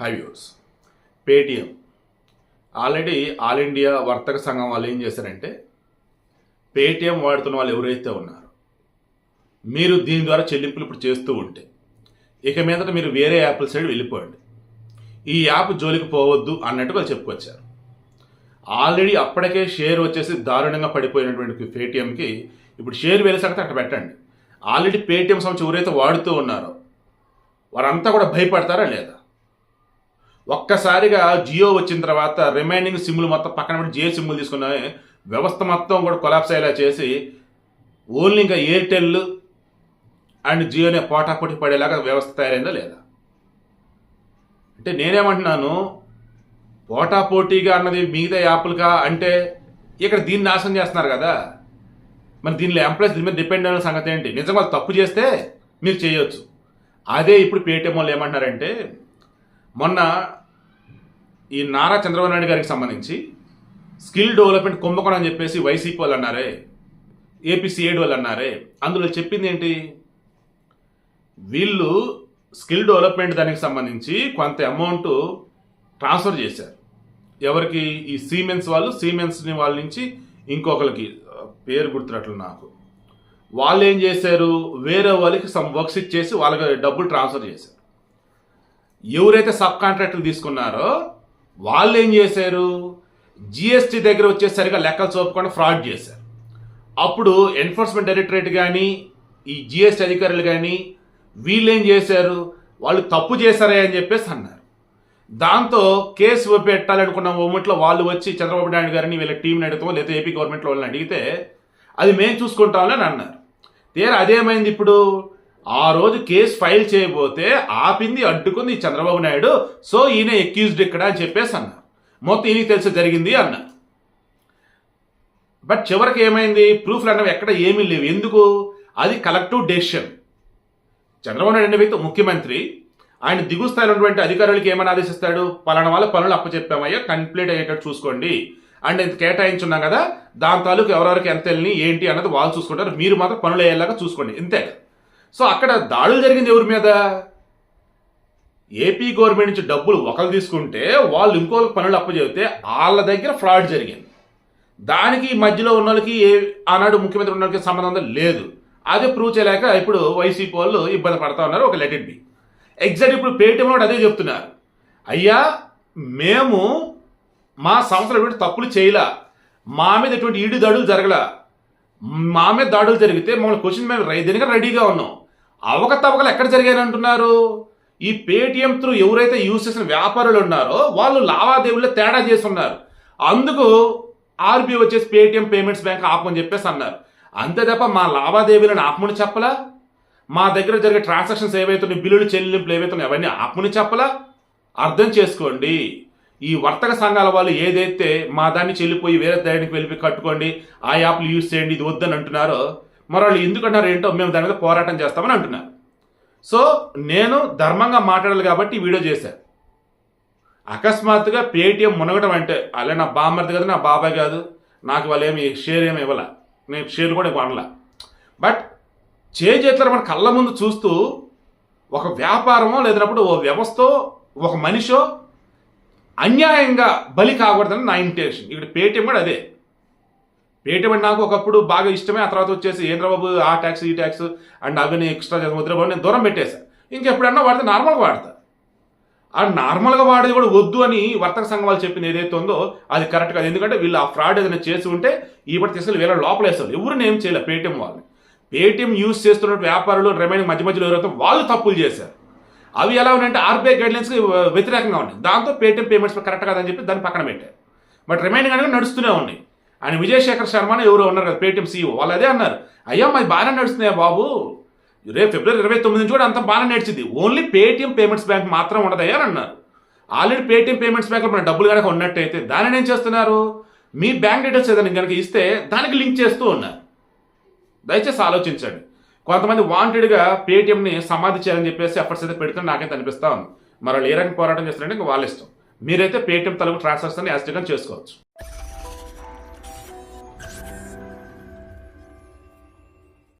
High views Paytm already all India వర్తక సంఘం వాళ్ళు ఏం చేశారంటే పేటిఎం వాడుతున్న వాళ్ళు ఎవరైతే ఉన్నారో మీరు దీని ద్వారా చెల్లింపులు ఇప్పుడు చేస్తూ ఉంటే ఇక మీదట మీరు వేరే యాప్ల సైడ్ వెళ్ళిపోండి. ఈ యాప్ జోలికి పోవద్దు అన్నట్టు వాళ్ళు చెప్పుకొచ్చారు. ఆల్రెడీ అప్పటికే షేర్ వచ్చేసి దారుణంగా పడిపోయినటువంటి పేటిఎంకి ఇప్పుడు షేర్ వెళ్ళేసరికి అక్కడ పెట్టండి. ఆల్రెడీ పేటిఎం సంస్థ ఎవరైతే వాడుతూ ఉన్నారో వారంతా కూడా భయపడతారా లేదా? ఒక్కసారిగా జియో వచ్చిన తర్వాత రిమైనింగ్ సిమ్లు మొత్తం పక్కన పెట్టి జియో సిమ్లు తీసుకున్న వ్యవస్థ మొత్తం కూడా కొలాప్స్ అయ్యేలా చేసి ఓన్లీ ఇంకా ఎయిర్టెల్ అండ్ జియోనే పోటాపోటీ పడేలాగా వ్యవస్థ తయారైందా లేదా? అంటే నేనేమంటున్నాను పోటాపోటీగా అన్నది మిగతా యాప్లుగా అంటే ఇక్కడ దీన్ని నాశనం చేస్తున్నారు కదా. మరి దీనిలో ఎంప్లాయీస్ దీని మీద డిపెండ్ అయిన సంగతి ఏంటి? నిజంగా వాళ్ళు తప్పు చేస్తే మీరు చేయొచ్చు. అదే ఇప్పుడు పేటీఎం వాళ్ళు ఏమంటున్నారంటే మొన్న ఈ నారా చంద్రబాబు నాయుడు గారికి సంబంధించి స్కిల్ డెవలప్మెంట్ కుంభకోణం అని చెప్పేసి వైసీపీ వాళ్ళు అన్నారే ఏపీ వాళ్ళు అన్నారే అందులో చెప్పింది ఏంటి? వీళ్ళు స్కిల్ డెవలప్మెంట్ దానికి సంబంధించి కొంత అమౌంట్ ట్రాన్స్ఫర్ చేశారు. ఎవరికి? ఈ సీమెన్స్ వాళ్ళు సీమెన్స్ని వాళ్ళ నుంచి ఇంకొకరికి పేరు గుర్తున్నట్లు నాకు. వాళ్ళు ఏం చేశారు? వేరే వాళ్ళకి సమ్ వర్క్స్ ఇచ్చేసి వాళ్ళకి డబ్బులు ట్రాన్స్ఫర్ చేశారు. ఎవరైతే సబ్ కాంట్రాక్టులు తీసుకున్నారో వాళ్ళు ఏం చేశారు జిఎస్టీ దగ్గర వచ్చేసరిగా లెక్కలు చూపకుండా ఫ్రాడ్ చేశారు. అప్పుడు ఎన్ఫోర్స్మెంట్ డైరెక్టరేట్ కానీ ఈ జిఎస్టీ అధికారులు కానీ వీళ్ళు ఏం చేశారు? వాళ్ళు తప్పు చేశారే అని చెప్పేసి అన్నారు. దాంతో కేసు పెట్టాలనుకున్న మూమెంట్లో వాళ్ళు వచ్చి చంద్రబాబు నాయుడు గారిని వీళ్ళ టీంని అడుగుతాం లేదా ఏపీ గవర్నమెంట్లో వాళ్ళని అడిగితే అది మేము చూసుకుంటామని అన్నారు. తీరా అదేమైంది ఇప్పుడు? ఆ రోజు కేసు ఫైల్ చేయబోతే ఆపింది అడ్డుకుంది చంద్రబాబు నాయుడు. సో ఈయన ఎక్యూజ్డ్ ఇక్కడ అని చెప్పేసి అన్నారు మొత్తం ఈయనకి తెలిసి జరిగింది అన్నారు బట్ చివరికి ఏమైంది? ప్రూఫ్లు అన్నవి ఎక్కడ ఏమీ లేవు. ఎందుకు? అది కలెక్టివ్ డెసిషన్ చంద్రబాబు నాయుడు అనే వ్యక్తి ముఖ్యమంత్రి. ఆయన దిగు స్థాయిలో ఉన్నటువంటి అధికారులకి ఏమని ఆదేశిస్తాడు? పలానా వాళ్ళ పనులు అప్పచెప్పామయ్యా. కంప్లీట్ అయ్యేటట్టు చూసుకోండి. అండ్ ఇంత కేటాయించున్నాం కదా. దాని తాలూకు ఎవరెవరికి ఎంత వెళ్ళి ఏంటి అన్నది వాళ్ళు చూసుకుంటారు. మీరు మాత్రం పనులు అయ్యేలాగా చూసుకోండి. ఇంతే. సో అక్కడ దాడులు జరిగింది ఎవరి మీద? ఏపీ గవర్నమెంట్ నుంచి డబ్బులు ఒకరు తీసుకుంటే వాళ్ళు ఇంకోళ్ళకి పనులు అప్పచెబితే వాళ్ళ దగ్గర ఫ్రాడ్ జరిగింది. దానికి ఈ మధ్యలో ఉన్న వాళ్ళకి ఏ ఆనాడు ముఖ్యమంత్రి ఉన్న వాళ్ళకి సంబంధం లేదు. అది ప్రూవ్ చేయలేక ఇప్పుడు వైసీపీ వాళ్ళు ఇబ్బంది పడతా ఉన్నారు ఒక లెట్ ఇట్ బి ఎగ్జాక్ట్ ఇప్పుడు పేటీఎం కూడా అదే చెప్తున్నారు. అయ్యా మేము మా సంస్థలు ఎటువంటి తప్పులు చేయలా. మా మీద ఎటువంటి ఈడు దాడులు జరగలా. మా మీద దాడులు జరిగితే మమ్మల్ని క్వశ్చన్ మేము రై- రెడీగా ఉన్నాం. అవకతవకలు ఎక్కడ జరిగాయని అంటున్నారు ఈ పేటిఎం త్రూ ఎవరైతే యూజ్ చేసిన వ్యాపారులు ఉన్నారో వాళ్ళు లావాదేవీల్లో తేడా చేస్తున్నారు. అందుకు ఆర్బీఐ వచ్చేసి పేటిఎం పేమెంట్స్ బ్యాంక్ ఆపమని చెప్పేసి అన్నారు. అంతే తప్ప మా లావాదేవీలను ఆపమని చెప్పలా? మా దగ్గర జరిగే ట్రాన్సాక్షన్స్ ఏవైతున్నాయి బిల్లులు చెల్లింపులు ఏవైతున్నాయి అవన్నీ ఆపమని చెప్పలా? అర్థం చేసుకోండి. ఈ వర్తక సంఘాల వాళ్ళు ఏదైతే మా దాన్ని చెల్లిపోయి వేరే దానికి వెళ్ళి కట్టుకోండి ఆ యాప్లు యూజ్ చేయండి ఇది వద్దని అంటున్నారో మరి వాళ్ళు ఎందుకంటారు ఏంటో మేము దాని మీద పోరాటం చేస్తామని అంటున్నారు. సో నేను ధర్మంగా మాట్లాడాలి కాబట్టి వీడియో చేశాను అకస్మాత్తుగా పేటిఎం మునగడం అంటే అలా నా బామ్మర్ది కదా నా బాబాయ్ కాదు నాకు వాళ్ళు ఏమి షేర్ ఏమి ఇవ్వాల. నేను షేర్ కూడా కొనలా. బట్ చేతులు మన కళ్ళ ముందు చూస్తూ ఒక వ్యాపారమో లేదన్నప్పుడు ఓ వ్యవస్థ ఒక మనిషో అన్యాయంగా బలి కాకూడదని నా ఇంటెన్షన్ ఇక్కడ పేటిఎం కూడా అదే. పేటిఎం అంటే నాకు ఒకప్పుడు బాగా ఇష్టమే ఆ తర్వాత వచ్చేసి ఏంద్రబాబు ఆ ట్యాక్స్ ఈ ట్యాక్స్ అండ్ అవన్నీ ఎక్స్ట్రా ముద్రబాబు నేను దూరం పెట్టేశాను ఇంకెప్పుడన్నా వాడితే నార్మల్గా వాడతా. ఆ నార్మల్గా వాడేది కూడా వద్దు అని వర్తక సంఘం వాళ్ళు చెప్పింది ఏదైతే ఉందో అది కరెక్ట్ కాదు. ఎందుకంటే వీళ్ళు ఆ ఫ్రాడ్ ఏదైనా చేసి ఉంటే ఈ తీసుకెళ్ళి వీళ్ళ లోపల వేస్తారు. ఎవరిని ఏం చేయలేదు పేటిఎం వాళ్ళని. పేటిఎం యూస్ చేస్తున్న వ్యాపారులు రిమైనింగ్ మధ్య మధ్యలో ఎవరైతే వాళ్ళు తప్పులు చేశారు. అవి ఎలా ఉన్నాయంటే ఆర్బీఐ గైడ్లైన్స్కి వ్యతిరేకంగా ఉన్నాయి. దాంతో పేటీఎం పేమెంట్స్ కరెక్ట్ కాదని చెప్పి దాన్ని పక్కన పెట్టారు. బట్ రిమైనింగ్ అనేది నడుస్తూనే ఉన్నాయి. ఆయన విజయశేఖర్ శర్మ అని ఎవరు ఉన్నారు కదా పేటీఎం సీఈఓ వాళ్ళు అదే అన్నారు. అయ్యా మాది బాగానే నడుస్తున్నాయా బాబు? రేపు ఫిబ్రవరి ఇరవై తొమ్మిది నుంచి కూడా అంత బాగానే నడిచింది. ఓన్లీ పేటీఎం పేమెంట్స్ బ్యాంక్ మాత్రం ఉండదయ్యా అని అన్నారు. ఆల్రెడీ పేటీఎం పేమెంట్స్ బ్యాంక్లో మన డబ్బులు కనుక ఉన్నట్టయితే దానిని ఏం చేస్తున్నారు? మీ బ్యాంక్ డీటెయిల్స్ ఏదైనా కనుక ఇస్తే దానికి లింక్ చేస్తూ ఉన్నారు. దయచేసి ఆలోచించండి. కొంతమంది వాంటెడ్గా పేటిఎంని సమాధి చేయాలని చెప్పేసి ఎఫర్ట్స్ అయితే పెడుతున్నా నాకైతే అనిపిస్తా ఉంది. మరో ఏ పోరాటం చేస్తారంటే ఇంకా వాళ్ళ ఇష్టం. మీరైతే పేటిఎం తలకు ట్రాన్సాక్షన్ యాస్టిగా చేసుకోవచ్చు.